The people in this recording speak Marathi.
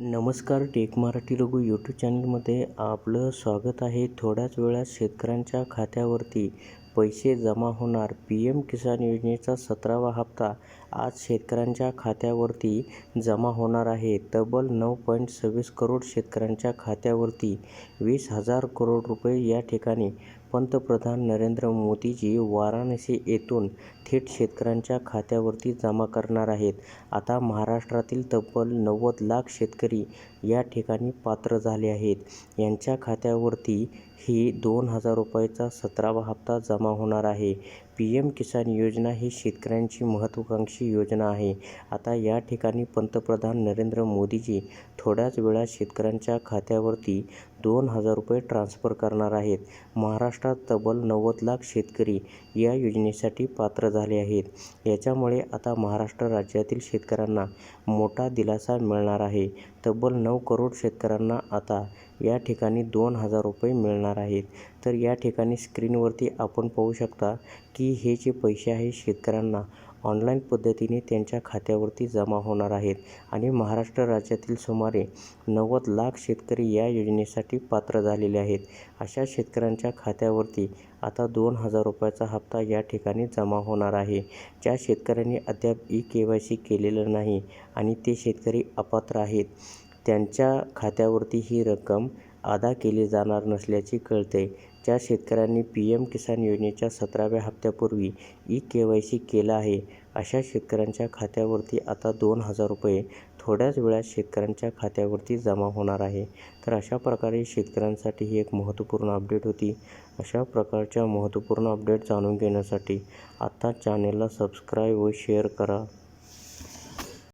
नमस्कार टेक मराठी रघु यूट्यूब चॅनलमध्ये आपलं स्वागत आहे. थोड्याच वेळात शेतकऱ्यांच्या खात्यावरती पैसे जमा होणार. पी एम किसान योजनेचा सतरावा हप्ता आज शेतकऱ्यांच्या खात्यावरती जमा होणार आहे. तब्बल नऊ पॉईंट सव्वीस करोड शेतकऱ्यांच्या खात्यावरती वीस हजार करोड रुपये या ठिकाणी पंतप्रधान नरेंद्र मोदीजी वाराणसी येथून थेट शेतकऱ्यांच्या खात्यावरती जमा करणार आहेत. आता महाराष्ट्रातील तब्बल नव्वद लाख शेतकरी या ठिकाणी पात्र झाले आहेत. यांच्या खात्यावरती ही दोन हजार रुपयाचा सतरावा हप्ता जमा होणार आहे. पी एम किसान योजना ही शेतकऱ्यांची महत्त्वाकांक्षी योजना आहे. आता या ठिकाणी पंतप्रधान नरेंद्र मोदीजी थोड्याच वेळात शेतकऱ्यांच्या खात्यावरती दोन हजार रुपये ट्रान्स्फर करणार आहेत. महाराष्ट्रात तब्बल नव्वद लाख शेतकरी या योजनेसाठी पात्र झाले आहेत. याच्यामुळे आता महाराष्ट्र राज्यातील शेतकऱ्यांना मोठा दिलासा मिळणार आहे. तब्बल नऊ करोड शेतकऱ्यांना आता या ठिकाणी दोन हजार रुपये मिळणार आहेत. तर या ठिकाणी स्क्रीनवरती आपण पाहू शकता की हे जे पैसे आहे शेतकऱ्यांना ऑनलाईन पद्धतीने त्यांच्या खात्यावरती जमा होणार आहेत आणि महाराष्ट्र राज्यातील सुमारे नव्वद लाख शेतकरी या योजनेसाठी पात्र झालेले आहेत. अशा शेतकऱ्यांच्या खात्यावरती आता दोन हजार रुपयाचा हप्ता या ठिकाणी जमा होणार आहे. ज्या शेतकऱ्यांनी अद्याप ई के वाय सी केलेलं नाही आणि ते शेतकरी अपात्र आहेत त्यांच्या खात्यावरती ही रक्कम अदा केली जाणार नसल्याची कळते. ज्या शेतकऱ्यांनी पी एम किसान योजनेच्या सतराव्या हप्त्यापूर्वी ई के वाय सी केलं आहे अशा शेतकऱ्यांच्या खात्यावरती आता दोन हजार रुपये थोड्याच वेळात शेतकऱ्यांच्या खात्यावरती जमा होणार आहे. तर अशा प्रकारे शेतकऱ्यांसाठी ही एक महत्त्वपूर्ण अपडेट होती. अशा प्रकारच्या महत्त्वपूर्ण अपडेट जाणून घेण्यासाठी आत्ता चॅनेलला सबस्क्राईब व शेअर करा.